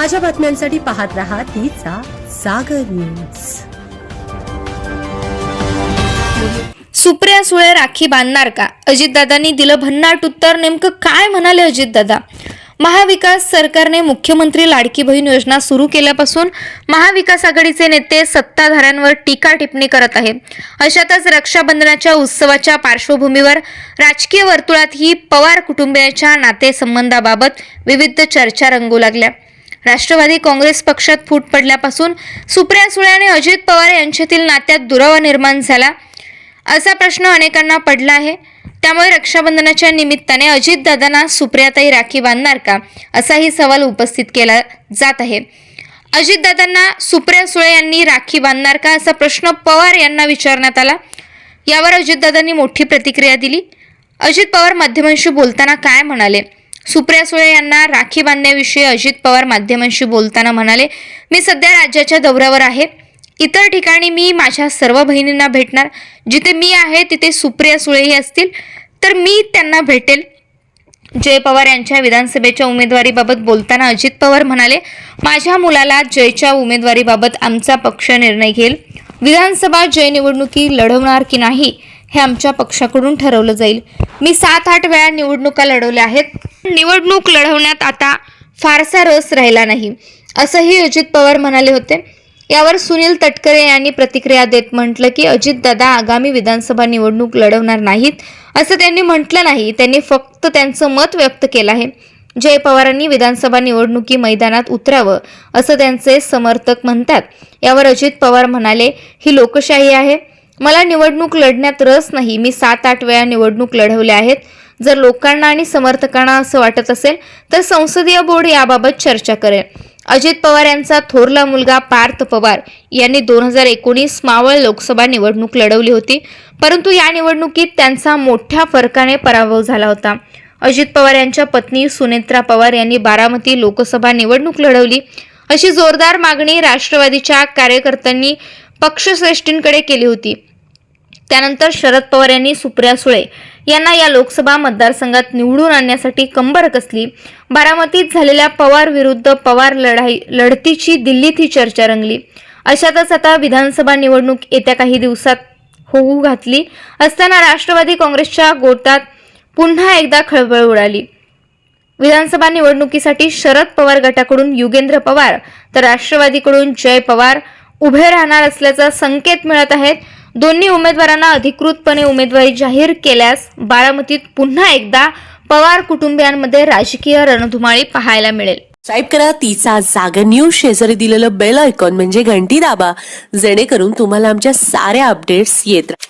ताज्या बातम्यांसाठी पाहत रहा तिचा सागर न्यूज. सुप्रिया सुळे राखी बांधणार का? अजितदादांनी दिलं भन्नाट उत्तर नेमकं काय म्हणाले अजितदादा? महाविकास सरकारने मुख्यमंत्री लाडकी बहीण योजना सुरू केल्यापासून महाविकास आघाडीचे नेते सत्ताधाऱ्यांवर टीका टिप्पणी करत आहे अशातच रक्षाबंधनाच्या उत्सवाच्या पार्श्वभूमीवर राजकीय वर्तुळातही पवार कुटुंबियांच्या नातेसंबंधाबाबत विविध चर्चा रंगू लागल्या. राष्ट्रवादी काँग्रेस पक्षात फूट पडल्यापासून सुप्रिया सुळे आणि अजित पवार यांच्यातील नात्यात दुरावा निर्माण झाला. असा प्रश्न अनेकांना पडला आहे. त्यामुळे रक्षाबंधनाच्या निमित्ताने अजितदादांना सुप्रियाताई राखी बांधणार का? असाही सवाल उपस्थित केला जात आहे. अजितदादांना सुप्रिया सुळे यांनी राखी बांधणार का असा प्रश्न पवार यांना विचारण्यात आला. यावर अजितदादांनी मोठी प्रतिक्रिया दिली. अजित पवार माध्यमांशी बोलताना काय म्हणाले? सुप्रिया सुळे यांना राखी बांधण्याविषयी अजित पवार माध्यमांशी बोलताना म्हणाले मी सध्या राज्याच्या दौऱ्यावर आहे. इतर ठिकाणी मी माझ्या सर्व बहिणींना भेटणार. जिथे मी आहे तिथे सुप्रिया सुळेही असतील. तर मी त्यांना भेटेल. जय पवार यांच्या विधानसभेच्या उमेदवारीबाबत बोलताना अजित पवार म्हणाले माझ्या मुलाला जयच्या उमेदवारीबाबत आमचा पक्ष निर्णय घेईल. विधानसभा जय निवडणुकी लढवणार की नाही हे आमच्या पक्षाकडून ठरवलं जाईल. मी सात आठ वेळा निवडणुका लढवल्या आहेत. निवडणूक लढवण्यात आता फारसा रस राहिला नाही असंही अजित पवार म्हणाले होते. यावर सुनील तटकरे यांनी प्रतिक्रिया देत म्हटलं की अजितदादा आगामी विधानसभा निवडणूक लढवणार नाहीत. असं त्यांनी म्हटलं नाही त्यांनी फक्त त्यांचं मत व्यक्त केलं आहे. जय पवारांनी विधानसभा निवडणुकी मैदानात उतरावं असं त्यांचे समर्थक म्हणतात. यावर अजित पवार म्हणाले ही लोकशाही आहे मला निवडणूक लढण्यात रस नाही. मी सात आठ वेळा निवडणूक लढवल्या आहेत. जर लोकांना आणि समर्थकांना असं वाटत असेल तर संसदीय बोर्ड याबाबत चर्चा करेल अजित पवार यांचा थोरला मुलगा पार्थ पवार यांनी दोन हजार एकोणीस मावळ लोकसभा निवडणूक लढवली होती. परंतु या निवडणुकीत त्यांचा मोठ्या फरकाने पराभव झाला होता. अजित पवार यांच्या पत्नी सुनेत्रा पवार यांनी बारामती लोकसभा निवडणूक लढवली. अशी जोरदार मागणी राष्ट्रवादीच्या कार्यकर्त्यांनी पक्षश्रेष्ठींकडे केली होती. त्यानंतर शरद पवार यांनी सुप्रिया सुळे यांना या लोकसभा मतदारसंघात निवडून आणण्यासाठी कंबर कसली? बारामतीत झालेल्या पवार विरुद्ध पवार लढाई लढतीची दिल्लीत ही चर्चा रंगली. अशातच आता विधानसभा निवडणूक येत्या काही दिवसात होऊ घातली असताना राष्ट्रवादी काँग्रेसच्या गोटात पुन्हा एकदा खळबळ उडाली. विधानसभा निवडणुकीसाठी शरद पवार गटाकडून युगेंद्र पवार तर राष्ट्रवादीकडून जय पवार उभे राहणार असल्याचा संकेत मिळत आहेत दोन्ही उमेदवारांना अधिकृतपणे उमेदवारी जाहीर केल्यास बारामतीत पुन्हा एकदा पवार कुटुंबियांमध्ये राजकीय रणधुमाळी पाहायला मिळेल. टाईप करा तिचा जागर न्यूज शेजारी दिलेलं बेल आयकॉन म्हणजे घंटी दाबा. जेणेकरून तुम्हाला आमच्या साऱ्या अपडेट्स येत राहतील